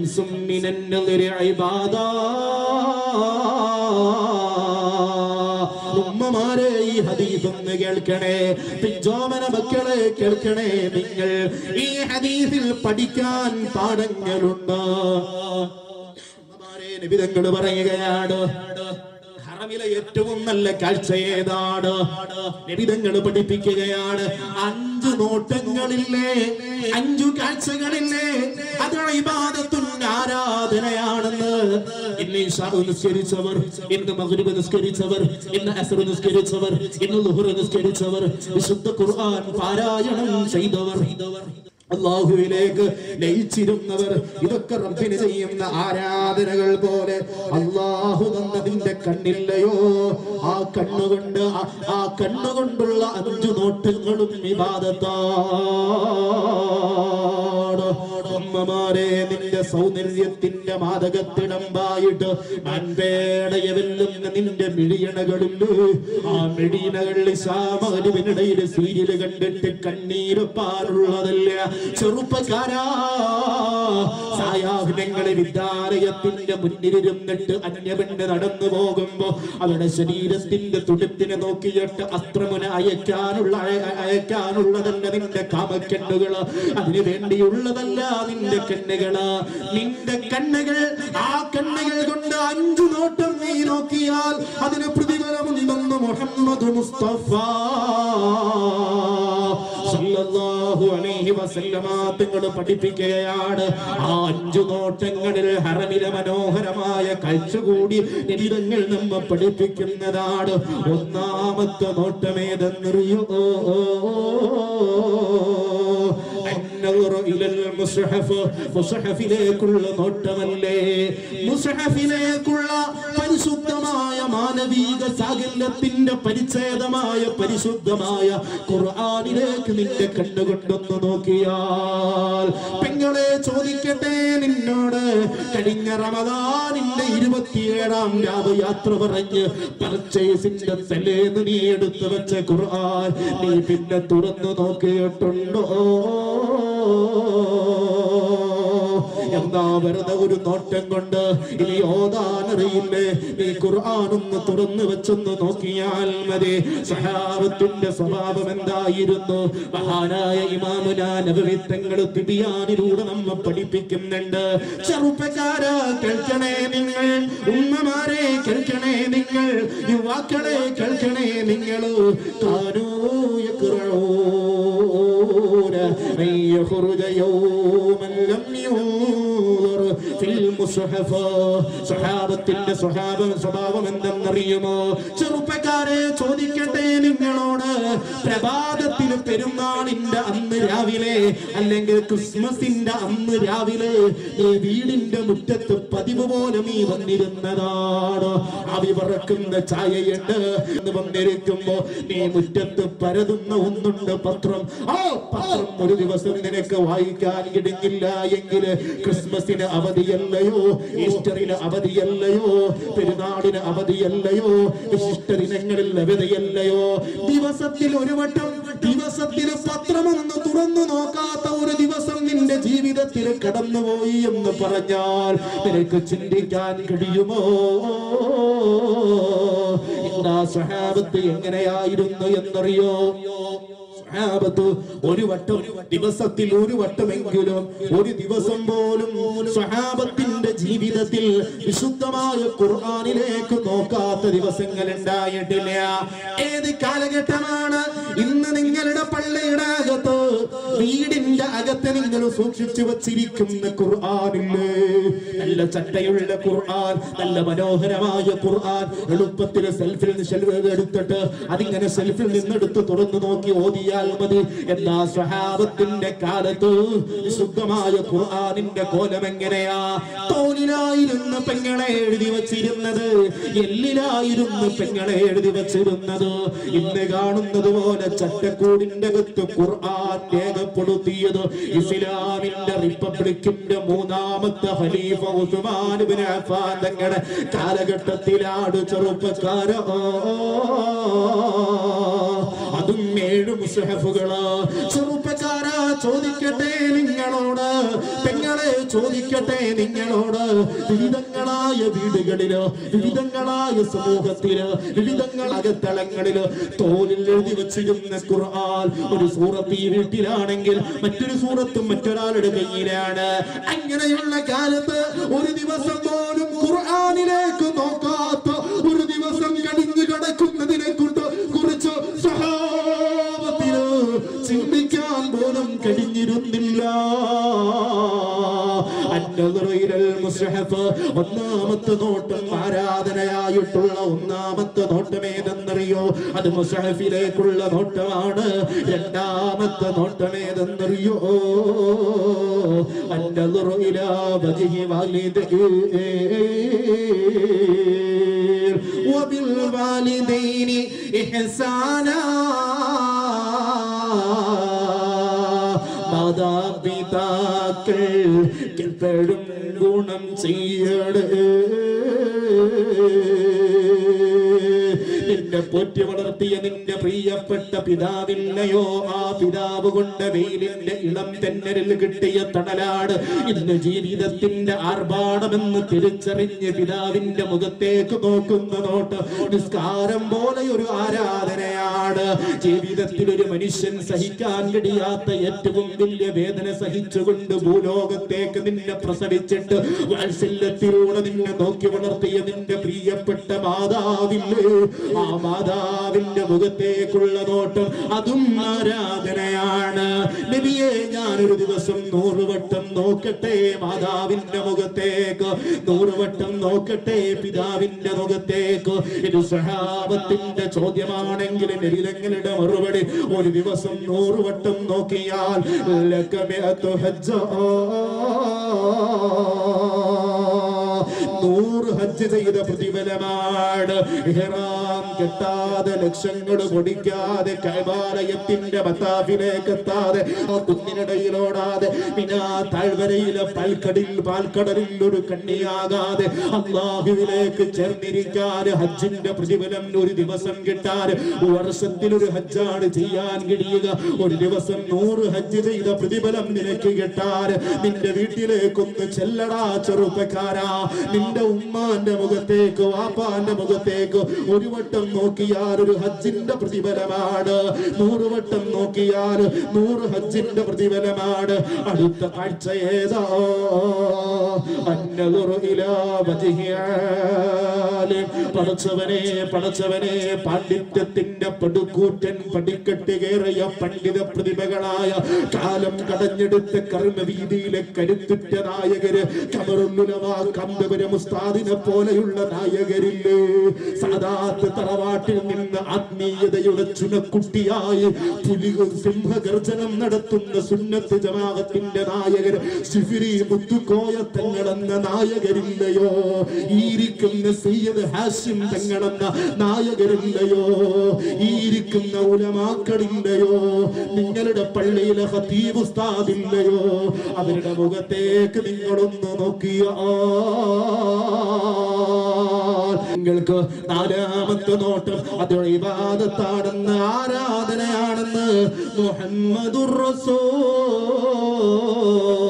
ഖംസും النظر عبادا ഉമ്മമാരെ ഈ ഹദീസ് ഒന്ന് കേൾക്കണേ പിഞ്ചോമന മക്കളെ കേൾക്കണേ നിങ്ങൾ. ഈ ഹദീസിൽ പഠിക്കാൻ പാഠങ്ങളുണ്ട്? നിബിതങ്ങൾ പറയുകയാണ്. ഹറമിലെ ഏറ്റവും നല്ല കാഴ്ച ഏതാണ്? നിബിതങ്ങൾ പഠിപ്പിക്കുകയാണ്. അഞ്ചു നോട്ടങ്ങളില്ലേ? അഞ്ചു കാഴ്ചകളില്ലേ? അതാണ് ഇബാദത്തു ആരാധനയാണെന്ന്. ഇന്ന് നിസ്കരിച്ചവർ ഇന്ന് മഗ്രിബ് നിസ്കരിച്ചവർ ഇന്ന് അസർ നിസ്കരിച്ചവർ ഇന്ന് ളുഹർ നിസ്കരിച്ചവർ വിശുദ്ധ ഖുർആൻ പാരായണം ചെയ്തവർ. അള്ളാഹുവിലേക്ക് ലയിച്ചിരുന്നവർ ഇതൊക്കെ റബ്ബിന് ചെയ്യുന്ന ആരാധനകൾ പോലെ. അള്ളാഹു തന്നതിന്റെ കണ്ണില്ലയോ? ആ കണ്ണുകൊണ്ട് ആ- കണ്ണുകൊണ്ടുള്ള അഞ്ചു നോട്ടങ്ങളും വിവാദത്താണ് അമ്മമാരെ നിന്റെ സൗന്ദര്യത്തിന്റെ മാതകത്തിടമ്പായിട്ട് നിന്റെ മിഴിയണകളിൽ ആ മിഴിയണകളിൽ സാമാനുവിനിടയിൽ സീരിയൽ കണ്ടിട്ട് കണ്ണീരപ്പാറുള്ളതല്ല? ചെറുപ്പക്കാരാ സായാഹ്നങ്ങളെ വിദ്യാലയത്തിന്റെ മുന്നിലിരുന്നിട്ട് അന്യപെണ്ണ് നടന്നു പോകുമ്പോ അവരുടെ ശരീരത്തിന്റെ തുടുപ്പിനെ നോക്കിയിട്ട് അസ്ത്രമുന അയക്കാനുള്ള അയ- അയക്കാനുള്ളതല്ല നിന്റെ കാമക്കെണ്ണുകൾ അതിനു വേണ്ടിയുള്ളതല്ല നിന്റെ കണ്ണുകളാ. നിന്റെ കണ്ണുകൾ ആ കണ്ണുകൾ കൊണ്ട് അഞ്ചു നോട്ടം നീ നോക്കിയാൽ അതിന് പ്രതിഫലമുണ്ടെന്ന് മുഹമ്മദ് മുസ്തഫ. പഠിപ്പിക്കുകയാണ്. ആ അഞ്ചു നോട്ടങ്ങളിൽ ഹറമിലെ മനോഹരമായ കാഴ്ച കൂടി നമ്മ പഠിപ്പിക്കുന്നതാണ്. ഒന്നാമത്തെ നോട്ടമേതെന്നറിയോ? النظر إلى المصحف മുസഹഫിലേക്കുള്ള നോട്ടമല്ലേ മുസഹഫിലേക്കുള്ള പരിശുദ്ധമായ മാനവീക സാകല്യത്തിന്റെ പരിച്ഛേദമായ പരിശുദ്ധമായ ഖുർആനിലേക്ക് നിന്റെ കണ്ണുകൊണ്ടൊന്ന് നോക്കിയാൽ പെങ്ങളെ ചോദിക്കട്ടെ നിന്നോട്. കഴിഞ്ഞ റമദാനിന്റെ ഇരുപത്തിയേഴാം രാവ് യാത്ര പറഞ്ഞ് പർച്ചേസിന്റെ തലേന്ന് നീ എടുത്തു വെച്ച ഖുർആൻ നീ പിന്നെ തുറന്നു നോക്കിയിട്ടുണ്ടോ? യോദാ വെറുതെ ഒരു നോട്ടം കൊണ്ട് ഇനി ഓതാനറിയില്ലേ നീ ഖുർആാനൊന്ന് തുറന്നു വെച്ചൊന്ന് നോക്കിയാൽ മതി. സഹാബത്തിന്റെ സ്വഭാവം എന്തായിരുന്നു? മഹാനായ ഇമാമുനാ നബവി തിബിയാനിലൂടെ നമ്മ പഠിപ്പിക്കുന്നുണ്ട്. ചെറുപ്പക്കാരാ കേൾക്കണേ നിങ്ങൾ. ഉമ്മമാരെ കേൾക്കണേ നിങ്ങൾ. യുവാക്കളെ കേൾക്കണേ നിങ്ങൾ. താനൂയക്കുറോന നെയ്യ ഹുറുദയോ മല്ലം യോ സ്വഹാബത്തിന്റെ സ്വഭാവം സ്വഭാവം എന്തെന്നറിയുമോ? ചെറുപ്പക്കാരെ ചോദിക്കട്ടെ നിങ്ങളോട്. പ്രഭാതത്തിൽ പെരുന്നാളിന്റെ അന്ന് രാവിലെ അല്ലെങ്കിൽ ക്രിസ്മസിന്റെ അന്ന് രാവിലെ നീ വീടിന്റെ മുറ്റത്ത് പതിവ് പോലെ നീ വന്നിരുന്നതാണ്. അവി പറക്കുന്ന ചായയുണ്ട്. എന്ന് വന്നിരിക്കുമ്പോ നീ മുറ്റത്ത് പരതുന്ന ഒന്നുണ്ട് പത്രം. ആ പത്രം ഒരു ദിവസം നിനക്ക് വായിക്കാൻ കിടുങ്ങില്ല എങ്കിൽ ക്രിസ്മസിന് അവധിയല്ലയോ ഈസ്റ്ററിന് അവധിയല്ലയോ? പെരുന്നാളിന് അവധിയല്ലയോ? വിശിഷ്ട ദിനങ്ങളിൽ അവധിയല്ലയോ ദിവസത്തിൽ ഒരു വട്ടം ദിവസത്തിൽ പത്രമൊന്ന് തുറന്നു നോക്കാത്ത ഒരു ദിവസം നിന്റെ ജീവിതത്തിൽ കടന്നുപോയി എന്ന് പറഞ്ഞാൽ നിനക്ക് ചിന്തിക്കാൻ കഴിയുമോ? എന്താ സ്വഹാബത്ത് എങ്ങനെയായിരുന്നു എന്നറിയോ? സ്വഹാബത്ത് ഒരു വട്ടം ദിവസത്തിൽ ഒരു വട്ടമെങ്കിലും ഒരു ദിവസം പോലും സ്വഹാബത്തിന്റെ ജീവിതത്തിൽ വിശുദ്ധമായ ഖുർആനിലേക്ക് നോക്കാത്ത ദിവസങ്ങൾ ഉണ്ടായിട്ടില്ല ഏത് കാലഘട്ടമാണ്? ഇന്ന് നിങ്ങളുടെ പള്ളിയുടെ അകത്ത് വീടിന്റെ അകത്ത് നിങ്ങൾ സൂക്ഷിച്ചു വച്ചിരിക്കുന്ന ഖുർആാനില്ലേ? നല്ല ചട്ടയുള്ള ഖുർആൻ നല്ല മനോഹരമായ ഖുർആൻ എളുപ്പത്തിൽ സെൽഫിൽ എടുത്തിട്ട് അതിങ്ങനെ സെൽഫിൽ നിന്നെടുത്ത് തുറന്നു നോക്കി ഓതിയാൽ മതി. എന്നാ സ്വഹാബത്തിന്റെ കാലത്ത് വിശുദ്ധമായ ഖുർആനിന്റെ കോലം എങ്ങനെയാ? തോലിലായിരുന്നു പെങ്ങളെ എഴുതി വച്ചിരുന്നത് എല്ലിലായിരുന്നു പെങ്ങളെ എഴുതി വച്ചിരുന്നത്. ഇന്ന് കാണുന്നത് പോലെ ചട്ടക്കൂടിന്റെ അകത്ത് ഖുർആൻ രേഖപ്പെടുത്തിയത് ഇസ്ലാമിന്റെ റിപ്പബ്ലിക്കിന്റെ മൂന്നാമത്തെ ഖലീഫ ഉസ്മാൻ ഇബ്നു അഫ്ഫാൻ തങ്ങളുടെ കാലഘട്ടത്തിലാണ് ചെറുപ്പക്കാര. അതും ഏഴ് മുസ്ഹഫുകളാ ചെറുപ്പക്കാരാ ചോദിക്കട്ടെ നിങ്ങളോട്. പെങ്ങളെ ചോദിക്കട്ടെ നിങ്ങളോട്. വിവിധങ്ങളായ വീടുകളിൽ വിവിധങ്ങളായ സമൂഹത്തിൽ വിവിധങ്ങളായ തലങ്ങളിൽ തോലിൽ എഴുതി വെച്ചിരുന്ന ഖുർആൻ ഒരു സൂറത്ത് ഈ വീട്ടിലാണെങ്കിൽ മറ്റൊരു സൂറത്തും മറ്റൊരാളുടെ കയ്യിലാണ്. അങ്ങനെയുള്ള കാലത്ത് ഒരു ദിവസം പോലും ഖുർആനിലേക്ക് നോക്കാത്ത മുസ്ഹഫ് ഒന്നാമത്തെ നോട്ടം ആരാധനയായിട്ടുള്ള ഒന്നാമത്തെ നോട്ടം ഏതെന്നറിയോ അത് മുസ്ഹഫിലേക്കുള്ള നോട്ടമാണ് രണ്ടാമത്തെ നോട്ടം ഏതെന്നറിയോ അന്നദുറയില വജഹി وبالوالدين إحسانا മാതാപിതാക്കൾ എപ്പോഴും ഗുണം ചെയ്യണേ. നിന്നെ പോറ്റി വളർത്തിയ നിന്റെ പ്രിയപ്പെട്ട പിതാവില്ലയോ ആ പിതാവ് കൊണ്ട് വെയിലിന്റെ ഇളം തെന്നലിൽ കിട്ടിയ തണലാണ് ഇന്ന് ജീവിതത്തിന്റെ ആർഭാടമെന്ന് തിരിച്ചറിഞ്ഞ് പിതാവിന്റെ മുഖത്തേക്ക് നോക്കുന്ന നോട്ട്. നിസ്കാരം പോലെ ഒരു ആരാധനയാണ്. ജീവിതത്തിൽ ഒരു മനുഷ്യൻ സഹിക്കാൻ കഴിയാത്ത ഏറ്റവും വലിയ വേദന സഹിച്ചുകൊണ്ട് ഭൂലോകത്തേക്ക് നിന്നെ പ്രസവിച്ചിട്ട് വാത്സല്യത്തിലൂടെ നിന്നെ നോക്കി വളർത്തിയ നിന്റെ പ്രിയപ്പെട്ട മാതാവില്ലേ? ആ മാതാവിന്റെ മുഖത്തേക്കുള്ള നോട്ടം അതും ആരാധനയാണ്. നബിയെ ഞാനൊരു ദിവസം നൂറുവട്ടം നോക്കട്ടെ മാതാവിന്റെ മുഖത്തേക്ക്. നൂറുവട്ടം നോക്കട്ടെ പിതാവിന്റെ മുഖത്തേക്ക്. ഇത് സഹാബത്തിന്റെ ചോദ്യമാണെങ്കിൽ നബിതങ്ങളുടെ മറുപടി? ഒരു ദിവസം നൂറുവട്ടം നോക്കിയാൽ. നൂറ് ഹജ്ജ് ചെയ്ത പ്രതിഫലമാണ് ഇഹ്റാം. കെട്ടാതെ ലക്ഷങ്ങൾ പൊടിക്കാതെ കൈവാലയത്തിന്റെ മത്താഫിലേക്ക് എത്താതെ ആ പിന്നെ താഴ്വരയിലെ പാൽക്കടിൽ പാൽക്കടലിൽ ഒരു കണ്ണിയാകാതെ അള്ളാഹുവിലേക്ക് ചേർന്നിരിക്കാൻ ഹജ്ജിന്റെ പ്രതിഫലം ഒരു ദിവസം കിട്ടാൻ വർഷത്തിൽ ഒരു ഹജ്ജാണ് ചെയ്യാൻ കഴിയുക. ഒരു ദിവസം നൂറ് ഹജ്ജ് ചെയ്ത പ്രതിഫലം നിനക്ക് കിട്ടാൻ നിന്റെ വീട്ടിലേക്കൊന്ന് ചെല്ലടാ ചെറുപ്പക്കാരാ. നിന്റെ ഉമ്മാന്റെ മുഖത്തേക്ക് വാപ്പാന്റെ മുഖത്തേക്ക് ഒരു വട്ടം നോക്കിയാൽ ഒരു ഹജ്ജിന്റെ പ്രതിഫലമാണ്. നൂറ് വട്ടം നോക്കിയാൽ നൂറ് ഹജ്ജിന്റെ പ്രതിഫലമാണ്. അടുത്ത കാഴ്ച ഏതാ. പടച്ചവനെ പടച്ചവനെ പാണ്ഡിത്യത്തിന്റെ പടുകൂറ്റൻ പടിക്കെട്ട് കയറിയ പണ്ഡിത പ്രതിഭകളായ കാലം കടഞ്ഞെടുത്ത കർമ്മവീതിയിലെ കരുത്തുറ്റ നായകര് കമറുല്ലുലവാ കമ്പപുരം ഉസ്താദിനെ പോലെയുള്ള നായകരില്ലേ? സാദാത്ത് തറവാട്ടിൽ നിന്ന് ആത്മീയതയുടെ ചുനക്കുട്ടിയായി പുലി സിംഹഗർജനം നടത്തുന്ന സുന്നത്ത് ജമാഅത്തിന്റെ നായകൻ സിഫിരി മുത്തുക്കോയ തങ്ങളെന്ന നായകരില്ലയോ? ഈരിക്കുന്ന സയ്യദ് ഹാഷിം തങ്ങളെന്ന നായകരില്ലയോ? ഈരിക്കുന്ന ഉലമാക്കളില്ലയോ? നിങ്ങളുടെ പള്ളിയിലെ ഹതീബ് ഉസ്താദില്ലയോ? അവരുടെ മുഖത്തേക്ക് നിങ്ങളൊന്ന് നോക്കിയോ നിങ്ങൾക്ക് നാലാമത്തെ നോട്ടം. അത് ഇബാദത്താണെന്ന് ആരാധനയാണെന്ന് മുഹമ്മദുർ റസൂൽ.